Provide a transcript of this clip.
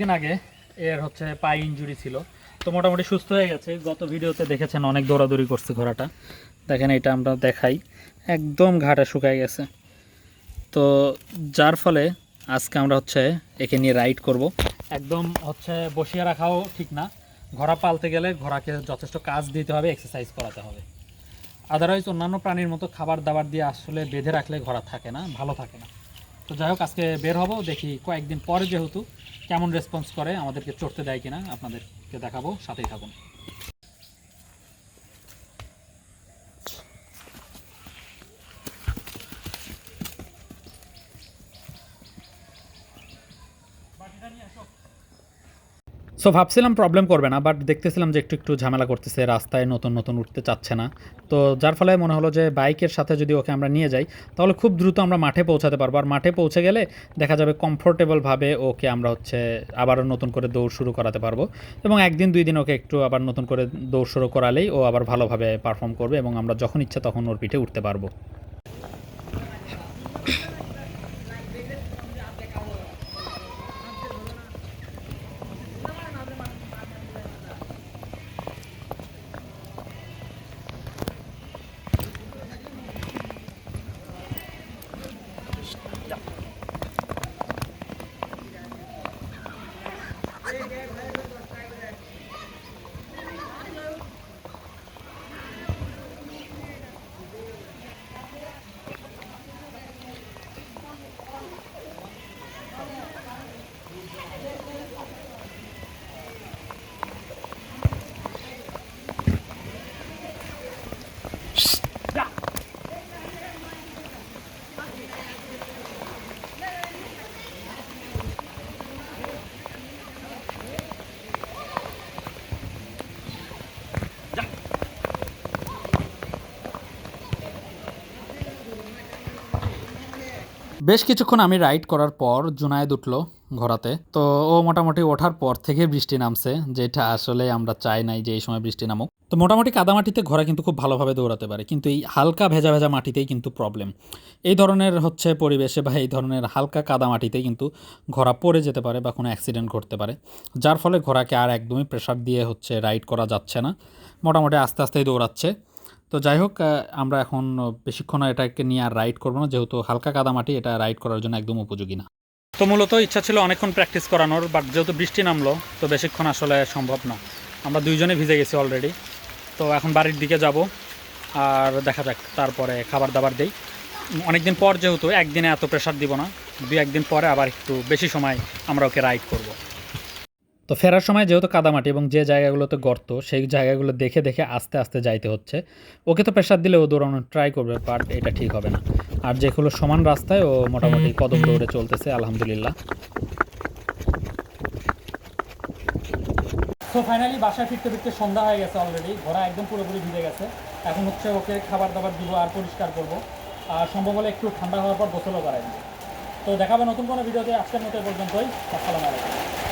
দিন আগে এর হচ্ছে পায়ে ইঞ্জুরি ছিল। তো মোটামুটি সুস্থ হয়ে গেছে। গত ভিডিওতে দেখেছেন অনেক দৌড়াদৌড়ি করছে ঘোড়াটা। দেখেন এটা আমরা দেখাই। একদম ঘাটা শুকায় গেছে। তো যার ফলে আজকে আমরা হচ্ছে একে নিয়ে রাইড করব। একদম হচ্ছে বসিয়ে রাখাও ঠিক না। ঘোড়া পালতে গেলে ঘোড়াকে যথেষ্ট কাজ দিতে হবে এক্সারসাইজ করাতে হবে। আদারওয়াইজ অন্যান্য প্রাণীর মতো খাবার দাবার দিয়ে আসলে বেঁধে রাখলে ঘোড়া থাকে না, ভালো থাকে না। তো যাই হোক, আজকে বের হব, দেখি কয়েকদিন পরে যেহেতু কেমন রেসপন্স করে আমাদেরকে চড়তে দেয় কিনা আপনাদেরকে দেখাবো সাথেই থাকুন। সো ভাবছিলাম প্রবলেম করবে না বাট দেখতেছিলাম যে একটু একটু ঝামেলা করতেছে, রাস্তায় নতুন নতুন উঠতে চাচ্ছে না। তো যার ফলে মনে হলো যে বাইকের সাথে যদি ওকে আমরা নিয়ে যাই, তাহলে খুব দ্রুত আমরা মাঠে পৌঁছাতে পারব। আর মাঠে পৌঁছে গেলে দেখা যাবে কমফোর্টেবলভাবে ওকে আমরা হচ্ছে আবারও নতুন করে দৌড় শুরু করাতে পারব। এবং একদিন, দুই দিন ওকে একটু আবার নতুন করে দৌড় শুরু করালেই ও আবার ভালোভাবে পারফর্ম করবে এবং আমরা যখন ইচ্ছা তখন ওর পিঠে উঠতে পারব। বেশ কিছুক্ষণ আমি রাইড করার পর জুনায়েদ উঠল ঘোরাতে তো ও মোটামুটি ওঠার পর থেকে বৃষ্টি নামছে, যেটা আসলে আমরা চাই নাই যে এই সময় বৃষ্টি নামুক। তো মোটামুটি কাদামাটিতে ঘোড়া কিন্তু খুব ভালোভাবে দৌড়াতে পারে, কিন্তু এই হালকা ভেজা ভেজা মাটিতেই কিন্তু প্রবলেম এই ধরনের হচ্ছে পরিবেশে বা এই ধরনের হালকা কাদামাটিতেই কিন্তু ঘোড়া পড়ে যেতে পারে বা কোনো অ্যাক্সিডেন্ট ঘটতে পারে, যার ফলে ঘোড়াকে আর একদমই প্রেশার দিয়ে হচ্ছে রাইড করা যাচ্ছে না। মোটামুটি আস্তে আস্তেই দৌড়াচ্ছে। তো যাই হোক আমরা এখন বেশিক্ষণ এটাকে নিয়ে আর রাইড করব না, যেহেতু হালকা কাদামাটি, এটা রাইড করার জন্য একদম উপযোগী না। তো মূলত ইচ্ছা ছিল অনেকক্ষণ প্র্যাকটিস করানোর বাট যেহেতু বৃষ্টি নামলো, তো বেশিক্ষণ আসলে সম্ভব না। আমরা দুইজনে ভিজে গেছি অলরেডি তো এখন বাড়ির দিকে যাব, আর দেখা যাক, তারপরে খাবার দাবার দেই। অনেকদিন পর যেহেতু, একদিনে এত প্রেশার দিব না দু একদিন পরে আবার একটু বেশি সময় আমরা ওকে রাইড করব। তো ফেরার সময় যেহেতু কাদামাটি এবং যে জায়গাগুলোতে গর্ত সেই জায়গাগুলো দেখে দেখে আস্তে আস্তে যাইতে হচ্ছে। ওকে তো প্রেশার দিলে ও দৌড়ানোর ট্রাই করবে বাট এটা ঠিক হবে না। আর যেগুলো সমান রাস্তায় ও মোটামুটি কদম দৌড়ে চলতেছে আলহামদুলিল্লাহ। তো ফাইনালি বাসায় ফিরতে ফিরতে সন্ধ্যা হয়ে গেছে অলরেডি ঘোড়া একদম পুরোপুরি ভিজে গেছে। এখন হচ্ছে ওকে খাবার দাবার দিব আর পরিষ্কার করব। আর সম্ভব হলে একটু ঠান্ডা হওয়ার পর গোসলও করাই দিব। তো দেখাবো নতুন কোনো ভিডিওতে আজকের মতো পর্যন্তই। আসসালামু আলাইকুম।